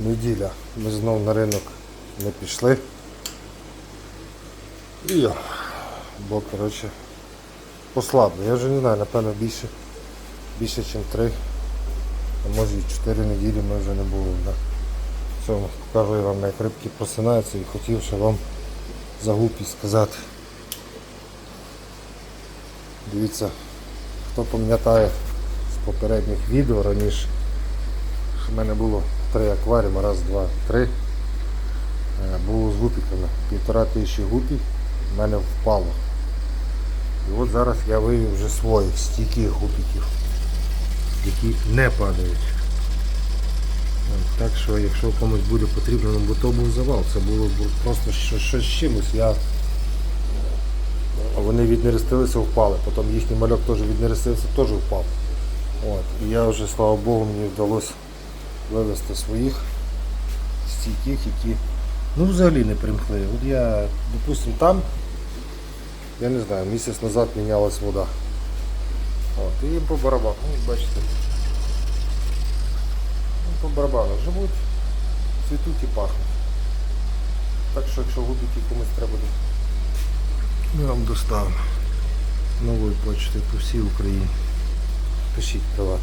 неділя. Ми знов на ринок не пішли. І я. Бо, коротше, послабло. Я вже не знаю, напевно, більше, більше, ніж три, а може і чотири неділі ми вже не були. На цьому показую вам, як рибки просинаються і хотів ще вам за гупість сказати. Дивіться, хто пам'ятає з попередніх відео раніше, що в мене було три акваріуми, раз, два, три. Е, Було з гупіками. Півтора тисячі гупів в мене впало. І от зараз я вивів вже своїх стійких гупіків, які не падають. Так що, якщо комусь буде потрібно, ну, бо то був завал, це було просто щось, з чимось. Я... Вони віднерестилися, впали. Потім їхній мальок теж віднерестився, теж впав. От. І я вже, слава Богу, мені вдалося вивезти своїх стійких, які ну, взагалі не примхли. От я, допустим, там, я не знаю, місяць назад мінялась вода. От, і їм по барабану, ну, бачите. Ну, по барабану живуть, цвітуть і пахнуть. Так що, якщо губики комусь треба буде, ми вам доставимо новою почтою по всій Україні. Пишіть приват.